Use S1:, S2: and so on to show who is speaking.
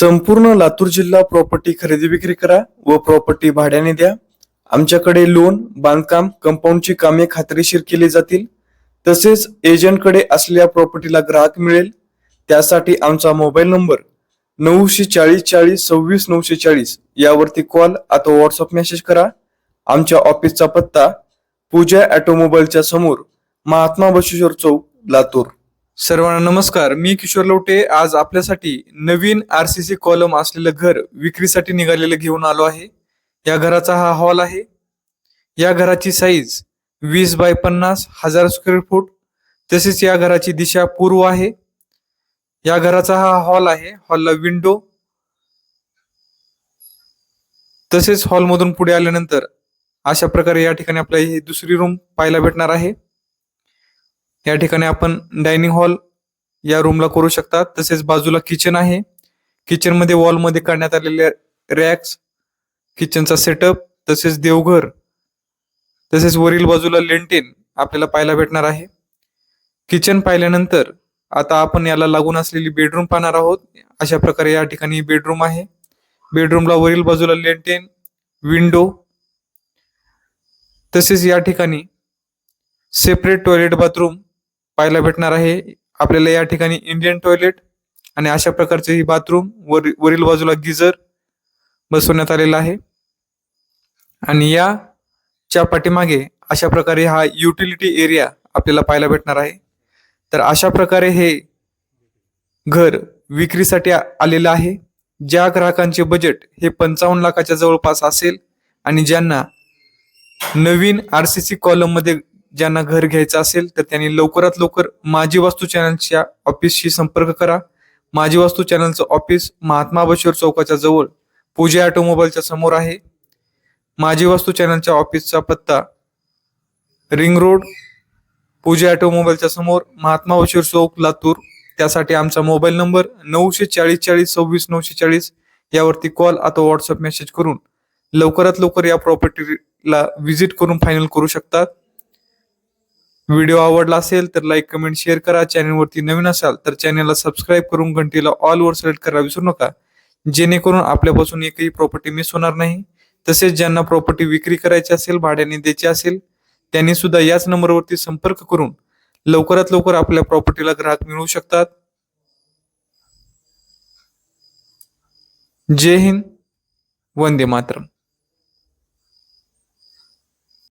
S1: संपूर्ण लातूर जिल्हा प्रॉपर्टी खरेदी विक्री करा व प्रॉपर्टी भाड्याने द्या. आमच्याकडे लोन बांधकाम कंपाऊंडची कामे खात्रीशीर केली जातील. तसेच एजंटकडे असलेल्या प्रॉपर्टीला ग्राहक मिळेल. त्यासाठी आमचा मोबाईल नंबर नऊशे चाळीस चाळीस सव्वीस नऊशे चाळीस यावरती कॉल अथवा व्हॉट्सअप मेसेज करा. आमच्या ऑफिसचा पत्ता पूजा ऑटोमोबाईलच्या समोर महात्मा बसेश्वर चौक लातूर. सर्वांना नमस्कार. मी किशोर लवटे आज आपल्यासाठी नवीन आर सी सी कॉलम असलेलं घर विक्रीसाठी निघालेलं घेऊन आलो आहे. या घराचा हा हॉल आहे. या घराची साईज वीस बाय पन्नास हजार स्क्वेअर फूट तसेच या घराची दिशा पूर्व आहे. या घराचा हा हॉल आहे. हॉलला विंडो तसेच हॉलमधून पुढे आल्यानंतर अशा प्रकारे या ठिकाणी आपल्याला ही दुसरी रूम पाहायला भेटणार आहे. या ठिकाणी आपण डायनिंग हॉल या रूमला करू शकता तसेच बाजूला किचन आहे. किचनमध्ये वॉलमध्ये काढण्यात आलेले रॅक्स किचनचा सेटअप तसेच देवघर तसेच वरील बाजूला लेंटेन आपल्याला पाहायला भेटणार आहे. किचन पाहिल्यानंतर आता आपण याला लागून असलेली बेडरूम पाहणार आहोत. अशा प्रकारे या ठिकाणी बेडरूम आहे. बेडरूमला वरील बाजूला लेंटेन विंडो तसेच या ठिकाणी सेपरेट टॉयलेट बाथरूम पाहायला भेटणार आहे. आपल्याला या ठिकाणी इंडियन टॉयलेट आणि अशा प्रकारचे ही बाथरूम वर वरील बाजूला गिझर बसवण्यात आलेला आहे. आणि या च्या पाठीमागे अशा प्रकारे हा युटिलिटी एरिया आपल्याला पाहायला भेटणार आहे. तर अशा प्रकारे हे घर विक्रीसाठी आलेलं आहे. ज्या ग्राहकांचे बजेट हे पंचावन्न लाखाच्या जवळपास असेल आणि ज्यांना नवीन आर सी सी कॉलममध्ये ज्यांना घर घ्यायचं असेल तर त्यांनी लवकरात लवकर माझी वास्तू चॅनलच्या ऑफिसशी संपर्क करा. माझी वास्तू चॅनलचं ऑफिस महात्मा बशोर चौकाच्या जवळ पूजा ऑटोमोबाईलच्या समोर आहे. माझी वास्तू चॅनलच्या ऑफिसचा पत्ता रिंग रोड पूजा ऑटोमोबाईलच्या समोर महात्मा बशीर चौक लातूर. त्यासाठी आमचा मोबाईल नंबर नऊशे चाळीस चाळीस सव्वीस नऊशे चाळीस. यावरती कॉल अथवा व्हॉट्सअप मेसेज करून लवकरात लवकर या प्रॉपर्टीला व्हिजिट करून फायनल करू शकतात. व्हिडिओ आवडला असेल तर लाईक कमेंट शेअर करा. चॅनलवरती नवीन असाल तर चॅनलला सबस्क्राईब करून घंटीला ऑलवर सिलेक्ट करा विसरू नका. जेणेकरून आपल्यापासून एकही प्रॉपर्टी मिस होणार नाही. तसेच ज्यांना प्रॉपर्टी विक्री करायची असेल भाड्याने द्यायची असेल त्यांनी सुद्धा याच नंबरवरती संपर्क करून लवकरात लवकर आपल्या प्रॉपर्टीला ग्राहक मिळवू शकतात. जय हिंद. वंदे मातरम.